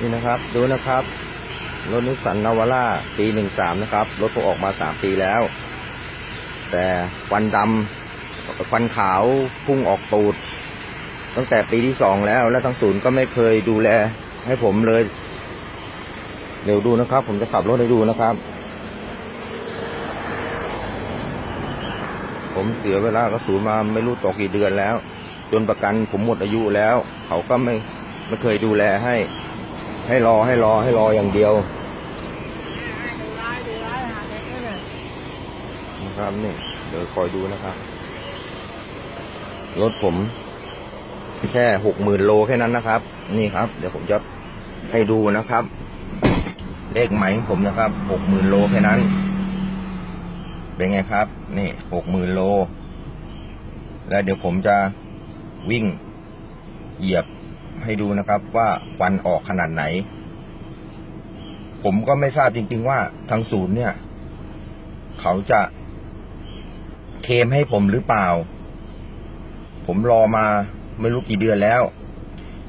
นี่นะครับ ดูนะครับรถนิสสันนาวาร่าปีหนึ่งสามนะครับ รถผมออกมาสามปีแล้ว แต่ควันดำควันขาวพุ่งออกตูด ตั้งแต่ปีที่สองแล้ว และทางศูนย์ก็ไม่เคยดูแลให้ผมเลย เดี๋ยวดูนะครับ ผมจะขับรถให้ดูนะครับ ผมเสียเวลากับศูนย์มาไม่รู้ต่อกี่เดือนแล้ว จนประกันผมหมดอายุแล้ว เขาก็ไม่ไม่เคยดูแลให้ ให้รอให้รอให้รออย่างเดียวนะครับนี่เดี๋ยวคอยดูนะครับ รถผม แค่หกหมื่นโลแค่นั้นนะครับ นี่ครับ เดี๋ยวผมจะให้ดูนะครับ เลขไหมของผมนะครับหกหมื่นโลแค่นั้น เป็นไงครับ นี่หกหมื่นโล แล้วเดี๋ยวผมจะวิ่งเหยียบ ให้ดูนะครับว่าควันออกขนาดไหน ผมก็ไม่ทราบจริง ๆ ว่าทางศูนย์เนี่ย เขาจะเคมให้ผมหรือเปล่า ผมรอมาไม่รู้กี่เดือนแล้ว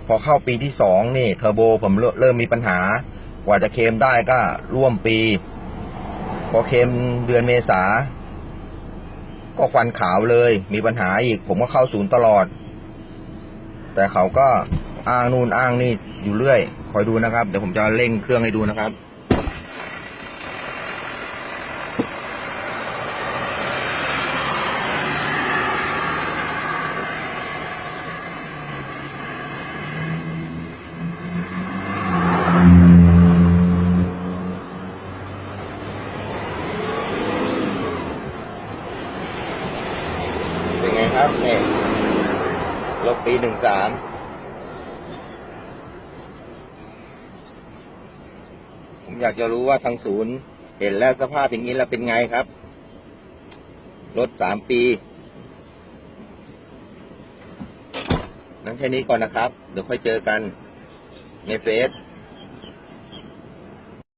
พอเข้าปีที่สองนี่เทอร์โบผมเริ่มมีปัญหา กว่าจะเคมได้ก็ร่วมปี พอเคมเดือนเมษา ก็ควันขาวเลย มีปัญหาอีก ผมก็เข้าศูนย์ตลอด แต่เขาก็ อ้างนู่นอ้างนี่อยู่เรื่อย คอยดูนะครับ เดี๋ยวผมจะเร่งเครื่องให้ดูนะครับเป็นไงครับเนี่ยลบปีหนึ่งสาม ผมอยากจะรู้ว่าทางศูนย์ เห็นแล้วสภาพอย่างนี้แล้วเป็นไงครับ รถสามปีนั้นแค่นี้ก่อนนะครับ เดี๋ยวค่อยเจอกันในเฟซ